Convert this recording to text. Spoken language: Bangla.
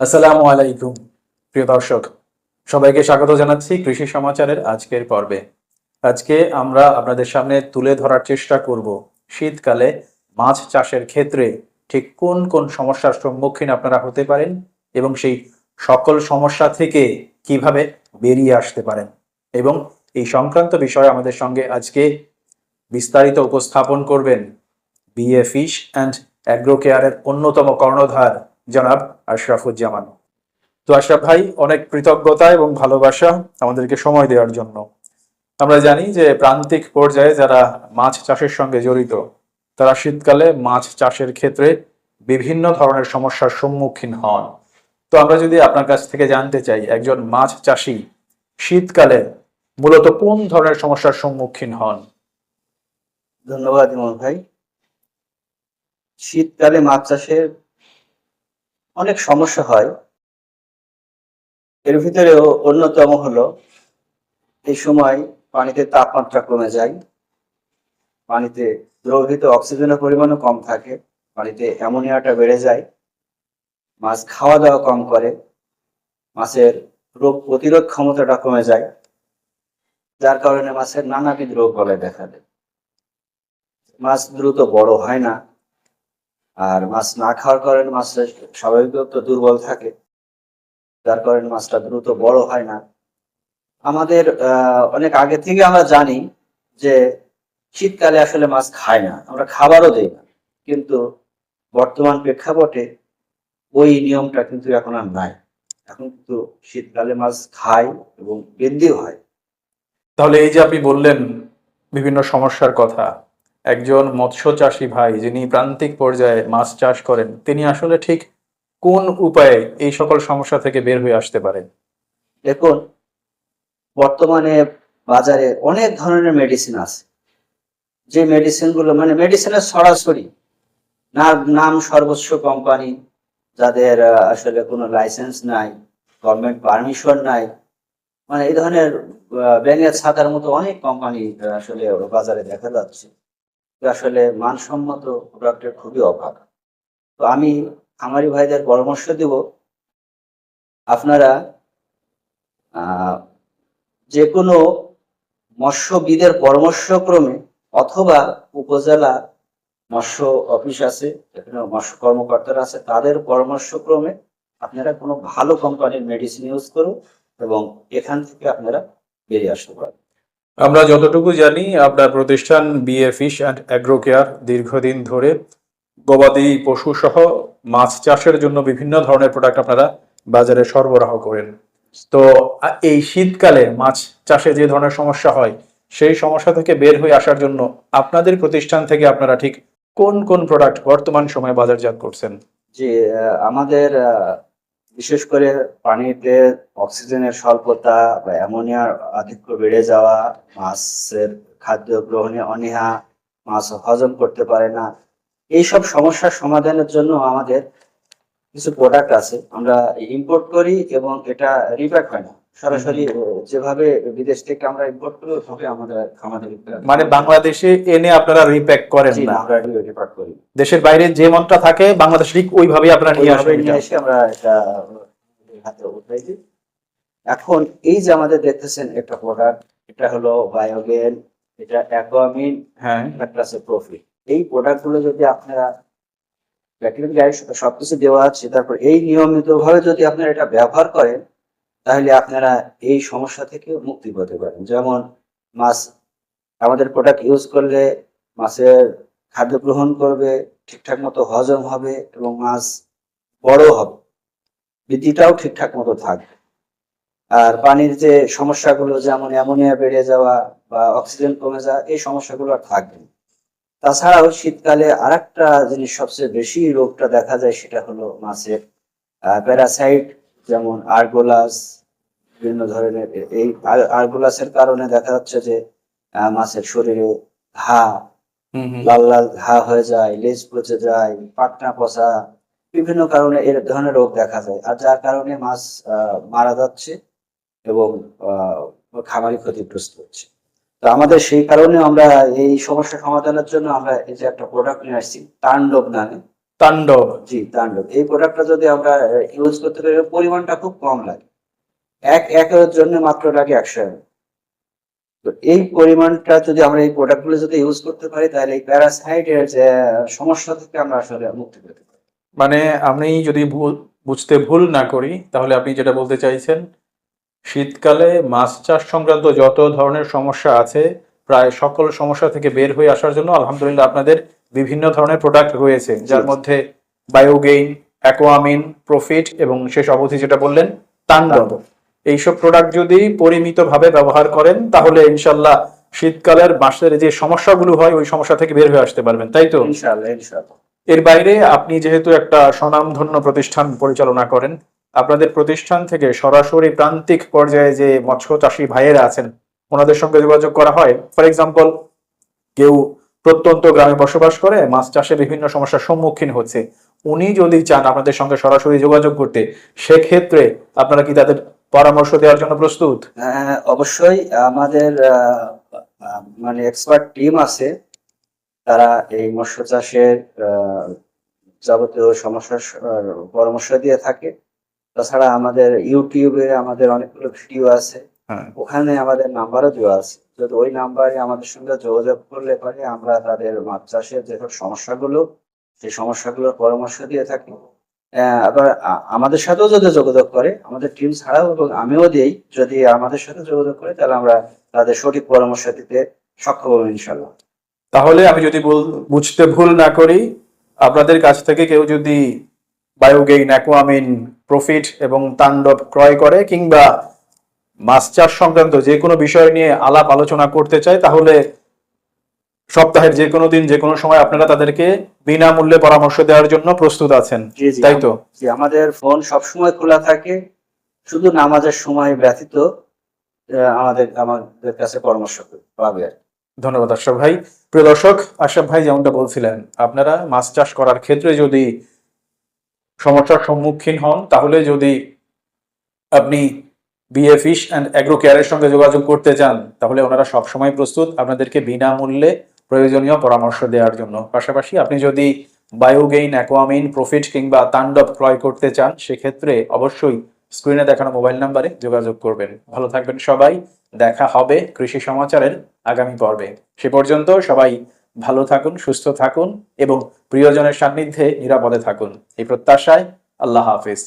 আসসালামু আলাইকুম, প্রিয় দর্শক। সবাইকে স্বাগত জানাচ্ছি কৃষি সমাচারের আজকের পর্বে। আজকে আমরা আপনাদের সামনে তুলে ধরার চেষ্টা করব শীতকালে মাছ চাষের ক্ষেত্রে ঠিক কোন কোন সমস্যার সম্মুখীন আপনারা হতে পারেন এবং সেই সকল সমস্যা থেকে কীভাবে বেরিয়ে আসতে পারেন এবং এই সংক্রান্ত বিষয়ে আমাদের সঙ্গে আজকে বিস্তারিত উপস্থাপন করবেন বিএ ফিশ অ্যান্ড অ্যাগ্রো কেয়ারের অন্যতম কর্ণধার জনাব আশরাফুজ্জামান। তো আশরাফ ভাই, অনেক কৃতজ্ঞতা এবং ভালোবাসা আমাদেরকে সময় দেওয়ার জন্য। আমরা জানি যে প্রান্তিক পর্যায়ে যারা মাছ চাষের সঙ্গে জড়িত, তারা শীতকালে মাছ চাষের ক্ষেত্রে বিভিন্ন ধরনের সমস্যার সম্মুখীন হন। তো আমরা যদি আপনার কাছ থেকে জানতে চাই, একজন মাছ চাষি শীতকালে মূলত কোন ধরনের সমস্যার সম্মুখীন হন? ধন্যবাদ ইমন ভাই। শীতকালে মাছ চাষের অনেক সমস্যা হয়। এর ভিতরেও অন্যতম হলো, এই সময় পানিতে তাপমাত্রা কমে যায়। পানিতে দ্রবীভূত অক্সিজেনের পরিমাণও কম থাকে। পানিতে অ্যামোনিয়াটা বেড়ে যায়। মাছ খাওয়া দাওয়া কম করে। মাছের রোগ প্রতিরোধ ক্ষমতাটা কমে যায়। যার কারণে মাছের নানাবিধ রোগ গলায় দেখা দেয়। মাছ দ্রুত বড় হয় না। আর মাছ না খাওয়ার কারণে মাছের স্বাভাবিকত দুর্বল থাকে। যার কারণে মাছটা দ্রুত বড় হয় না। আমাদের অনেক আগে থেকে আমরা জানি যে শীতকালে আসলে মাছ খায় না, আমরা খাবারও দেই না। কিন্তু বর্তমান প্রেক্ষাপটে ওই নিয়মটা কিন্তু এখন আর নাই। এখন কিন্তু শীতকালে মাছ খায় এবং বৃদ্ধিও হয়। তাহলে এই যে আপনি বললেন বিভিন্ন সমস্যার কথা একজন মৎস্য চাষী ভাই যিনি প্রান্তিক পর্যায়ে মাছ চাষ করেন, তিনি আসলে ঠিক কোন উপায়ে এই সকল সমস্যা থেকে বের হয়ে আসতে পারেন? দেখুন, বর্তমানে বাজারে অনেক ধরনের মেডিসিন আছে। যে মেডিসিনগুলো মানে মেডিসিনের সরাসরি নাম সর্বোচ্চ কোম্পানি যাদের আসলে কোনো লাইসেন্স নাই গভর্নমেন্ট পারমিশন নাই মানে এই ধরনের ব্যাঙের ছাতার মতো অনেক কোম্পানি আসলে বাজারে দেখা যাচ্ছে। আসলে মানসম্মত প্রোডাক্টের খুবই অভাব। তো আমি আমারই ভাইদের পরামর্শ দেব, আপনারা যে কোনো মৎস্যবিদের পরামর্শক্রমে অথবা উপজেলা মৎস্য অফিস আছে এখানে মৎস্য কর্মকর্তারা আছে, তাদের পরামর্শক্রমে আপনারা কোনো ভালো কোম্পানির মেডিসিন ইউজ করুন এবং এখান থেকে আপনারা বেরিয়ে আসতে পারেন আমরা যতটুকু জানি, আপনার প্রতিষ্ঠান B A fish and agro care দীর্ঘদিন ধরে গবাদি পশু সহ মাছ চাষের জন্য বিভিন্ন ধরনের প্রোডাক্ট আপনারা বাজারে সরবরাহ করেন। তো এই শীতকালে মাছ চাষে যে ধরনের সমস্যা হয়, সেই সমস্যা থেকে বের হয়ে আসার জন্য আপনাদের প্রতিষ্ঠান থেকে আপনারা ঠিক কোন কোন প্রোডাক্ট বর্তমান সময়ে বাজারজাত করছেন? যে আমাদের বিশেষ করে পানিতে অক্সিজেনের স্বল্পতা বা অ্যামোনিয়ার আধিক্য বেড়ে যাওয়া, মাছের খাদ্য গ্রহণে অনীহা, মাছ হজম করতে পারে না, এইসব সমস্যার সমাধানের জন্য আমাদের কিছু প্রোডাক্ট আছে, আমরা ইম্পোর্ট করি এবং এটা রিপ্যাক হয় না। সরাসরি যেভাবে বিদেশ থেকে আমরা ইম্পোর্ট করি ওইভাবে আমাদের আমাদের মানে বাংলাদেশে এনে আপনারা রিপ্যাক করেন না? আমরা রিপ্যাক করি। দেশের বাইরে যে মনটা থাকে বাংলাদেশ ঠিক ওইভাবেই আপনারা নিয়ে ওইভাবে আসেন নিয়ে এসে আমরা এটা হাতে উঠাই দিই। এখন এই যে আমাদের দেখতেছেন একটা প্রোডাক্ট এটা হলো বায়োগেন এটা অ্যাকোয়ামিন হ্যাঁ। প্লাস প্রফিট এই প্রোডাক্টগুলো যদি আপনারা প্যাকেটিং গাইড সবকিছু দেওয়া আছে তারপর এই নিয়মিত ভাবে যদি আপনারা এটা ব্যবহার করেন তাহলে আপনারা এই সমস্যা থেকে মুক্তি পেতে পারেন। যেমন মাছ, আমাদের প্রোডাক্ট ইউজ করলে মাছের খাদ্য গ্রহণ করবে, ঠিকঠাক মতো হজম হবে এবং মাছ বড় হবে। বৃদ্ধিটাও ঠিকঠাক মতো থাকবে আর পানির যে সমস্যাগুলো, যেমন অ্যামোনিয়া বেড়ে যাওয়া বা অক্সিজেন কমে যাওয়া, এই সমস্যাগুলো আর থাকবে। তাছাড়াও শীতকালে আরেকটা জিনিস সবচেয়ে বেশি রোগটা দেখা যায়, সেটা হলো মাছের প্যারাসাইট যেমন আর্গোলাস বিভিন্ন ধরনের এই আর- আর্গোলাসের কারণে দেখা যাচ্ছে যে মাছের শরীরে ঘা লাল লাল ঘা হয়ে যায় লেজ পচে যায় পাটনা পচা বিভিন্ন কারণে এর ধরনের রোগ দেখা যায়। আর যার কারণে মাছ আহ, মারা যাচ্ছে এবং আহ, খামারি ক্ষতিগ্রস্ত হচ্ছে। তো আমাদের সেই কারণে আমরা এই সমস্যা সমাধানের জন্য আমরা এই যে একটা প্রোডাক্ট নিয়ে আসছি তাণ্ডব নামে। তাণ্ডব। জি তাণ্ডব। এই প্রোডাক্টটা যদি আমরা ইউজ করতে পারি পরিমাণটা খুব কম লাগে। এক একরের জন্য মাত্র লাগে একশো ml তো এই পরিমাণটা যদি আমরা এই প্রোডাক্টগুলো যদি ইউজ করতে পারি তাহলে এই প্যারাসাইটের যে সমস্যা থেকে আমরা আসলে মুক্তি পেতে পারি। মানে আমি যদি বুঝতে ভুল না করি তাহলে আপনি যেটা বলতে চাইছেন শীতকালে মাছ চাষ সংক্রান্ত যত ধরনের সমস্যা আছে প্রায় সকল সমস্যা থেকে বের হয়ে আসার জন্য আলহামদুলিল্লাহ আপনাদের বিভিন্ন ধরনের প্রোডাক্ট রয়েছে যার। মধ্যে বায়োগেইন অ্যাকোয়ামিন প্রফিট এবং শেষ অবধি যেটা বললেন তাণ্ডব। এইসব প্রোডাক্ট যদি পরিমিতভাবে ব্যবহার করেন তাহলে ইনশাল্লাহ শীতকালের মাসের যে সমস্যাগুলো হয় ওই সমস্যা থেকে বের হয়ে আসতে পারবেন তাই তো? এর বাইরে আপনি যেহেতু একটা স্বনামধন্য প্রতিষ্ঠান পরিচালনা করেন আপনাদের প্রতিষ্ঠান থেকে সরাসরি প্রান্তিক পর্যায়ে যে মৎস্য চাষী ভাইয়েরা আছেন ওনাদের সঙ্গে যোগাযোগ করা হয়। ফর এক্সাম্পল কেউ প্রত্যন্ত গ্রামে বসবাস করে মাছ চাষে বিভিন্ন সমস্যার সম্মুখীন হচ্ছে। উনি যদি চান আপনাদের সঙ্গে সরাসরি যোগাযোগ করতে সেক্ষেত্রে আপনারা কি তাদের পরামর্শ দেওয়ার জন্য প্রস্তুত? হ্যাঁ, অবশ্যই। আমাদের মানে এক্সপার্ট টিম আছে। তারা এই মৎস্য চাষের যাবতীয় সমস্যার পরামর্শ দিয়ে থাকে। তাছাড়া আমাদের ইউটিউবে আমাদের অনেকগুলো ভিডিও আছে। ওখানে আমাদের নাম্বারও দেওয়া আছে। যদি ওই নাম্বারে আমাদের সঙ্গে যোগাযোগ করলে পরে আমরা তাদের মাছ চাষের যেসব সমস্যাগুলো সেই সমস্যাগুলোর পরামর্শ দিয়ে থাকি। আবার আমাদের সাথেও যদি যোগাযোগ করে আমাদের টিম ছাড়াও এবং আমিও দিই যদি আমাদের সাথে যোগাযোগ করে তাহলে আমরা তাদের সঠিক পরামর্শ দিতে সক্ষম হব ইনশাল্লাহ তাহলে আমি যদি বল- বুঝতে ভুল না করি আপনাদের কাছ থেকে কেউ যদি বায়োগেইন অ্যাকোয়ামিন প্রফিট এবং তাণ্ডব ক্রয় করে কিংবা মাছ চাষ সংক্রান্ত যে কোনো বিষয় নিয়ে আলাপ আলোচনা করতে চায় তাহলে সপ্তাহের যে কোনো দিন যে কোনো সময় আপনারা তাদেরকে বিনামূল্যে পরামর্শ দেওয়ার জন্য প্রস্তুত আছেন। তাই তো? আমাদের ফোন সবসময় খোলা থাকে শুধু নামাজের সময় ব্যতীত আমাদের আমাদের কাছে পরামর্শ পাবে ধন্যবাদ আশরাফ ভাই। প্রিয় দর্শক আশরাফ ভাই যেমনটা বলছিলেন আপনারা মাছ চাষ করার ক্ষেত্রে যদি সমস্যার সম্মুখীন হন তাহলে যদি আপনি বিএ ফিশ অ্যান্ড অ্যাগ্রো কেয়ারের সঙ্গে যোগাযোগ করতে চান, তাহলে ওনারা সবসময় প্রস্তুত। আপনাদেরকে বিনামূল্যে প্রয়োজনীয় পরামর্শ দেওয়ার জন্য। পাশাপাশি আপনি যদি বায়োগেইন, অ্যাকোয়ামিন, প্রফিট কিংবা তাণ্ডব ক্রয় করতে চান, সেক্ষেত্রে অবশ্যই স্ক্রিনে দেখানো মোবাইল নাম্বারে যোগাযোগ করবেন। ভালো থাকবেন সবাই। দেখা হবে কৃষি সমাচারের আগামী পর্বে। সে পর্যন্ত সবাই ভালো থাকুন, সুস্থ থাকুন এবং প্রিয়জনের সান্নিধ্যে নিরাপদে থাকুন। এই প্রত্যাশায় আল্লাহ হাফিজ।